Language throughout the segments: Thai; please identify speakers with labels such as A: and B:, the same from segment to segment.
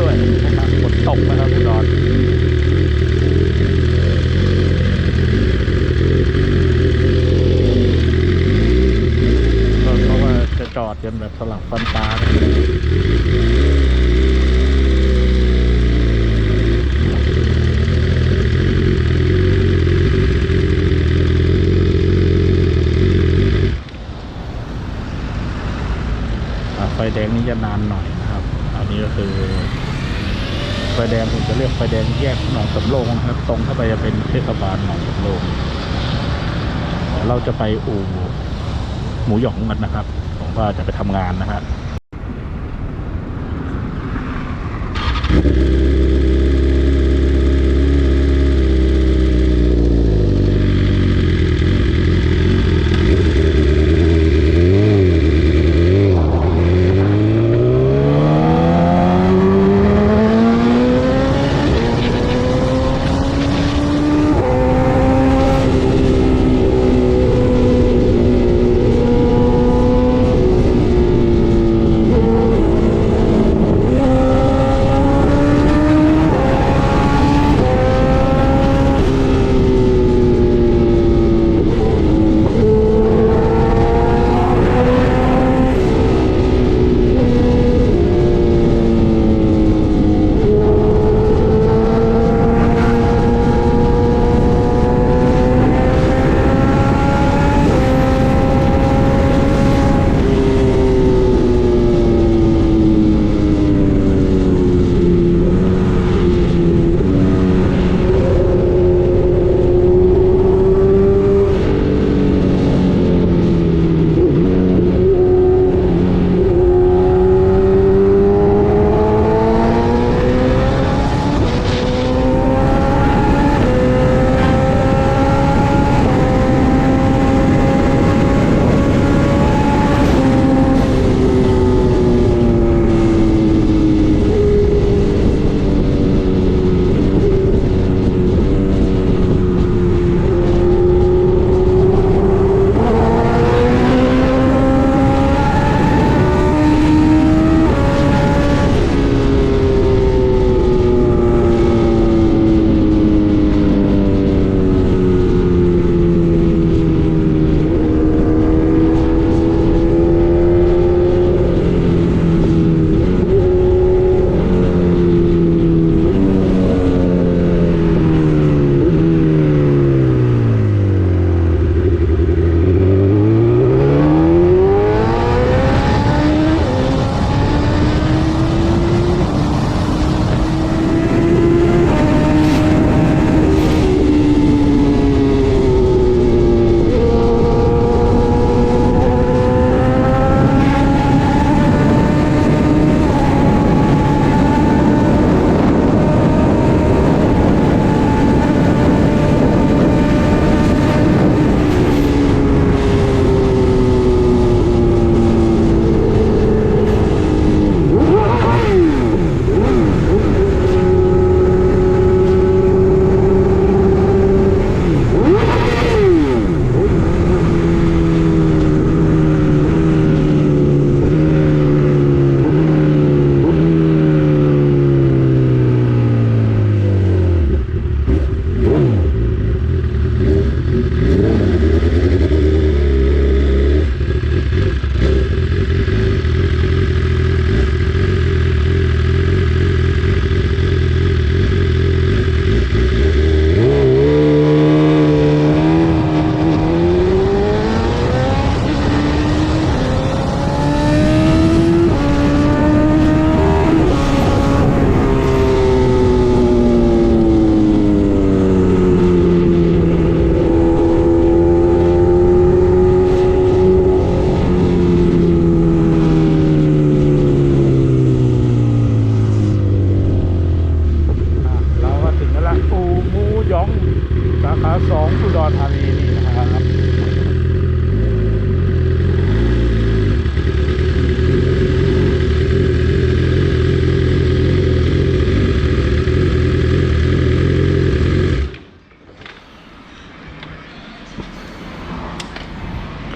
A: ด้วยนะครับฝนตกนะครับอุดรเพราะว่าจะจอดกันแบบสลับฟันตาไฟแดงนี้จะนานหน่อยนะครับ อันนี้ก็คือ ไฟแดงผมจะเรียกไฟแดงแยกหนองสำโรงนะครับ ตรงเข้าไปจะเป็นเทศบาลหนองสำโรงเราจะไปอู่หมูหยองกันนะครับ ผมว่าจะไปทำงานนะฮะ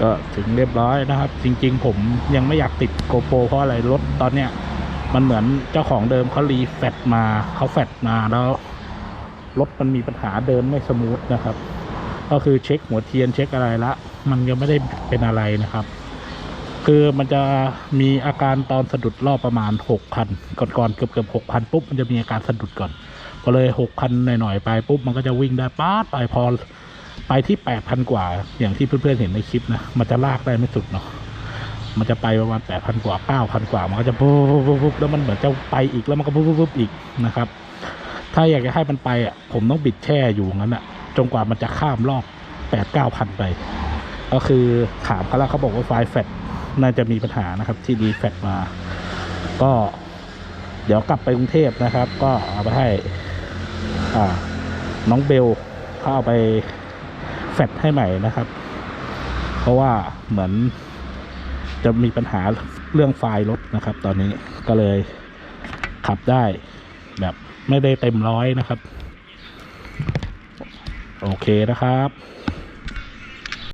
A: ก็ถึงเรียบร้อยนะครับ จริง ๆ ผมยังไม่อยากติดโกโปรเพราะอะไรรถตอนเนี้ยมันเหมือนเจ้าของเดิมเขารีแฟตมาเขาแฟตมาแล้ว รถมันมีปัญหาเดินไม่สมูทนะครับ ก็คือเช็คหัวเทียนเช็คอะไรละ มันยังไม่ได้เป็นอะไรนะครับ คือมันจะมีอาการตอนสะดุดรอบประมาณหกพันก่อนๆเกือบเกือบหกพันปุ๊บมันจะมีอาการสะดุดก่อนพอเลยหกพันหน่อยๆไปปุ๊บมันก็จะวิ่งได้ป๊าดไปพอไปที่แปดพันกว่า อย่างที่เพื่อนๆเห็นในคลิปนะมันจะลากได้ไม่สุดเนาะมันจะไปประมาณแปดพันกว่าเก้าพันกว่า มันก็จะปุ๊บปุ๊บปุ๊บแล้วมันเหมือนจะไปอีกแล้วมันก็ปุ๊บปุ๊บปุ๊บอีกนะครับ ถ้าอยากจะให้มันไปอะผมต้องบิดแช่อยู่งั้นอะ จนกว่ามันจะข้ามรอบแปดเก้าพันไป ก็คือถามเขาแล้วเขาบอกว่าไฟแฟตน่าจะมีปัญหานะครับที่ดีแฟตมา ก็เดี๋ยวกลับไปกรุงเทพนะครับ ก็เอาไปให้น้องเบลเขาเอาไปแฟตให้ใหม่นะครับ เพราะว่าเหมือนจะมีปัญหาเรื่องไฟล์รถนะครับ ตอนนี้ก็เลยขับได้แบบไม่ได้เต็มร้อยนะครับ โอเคนะครับ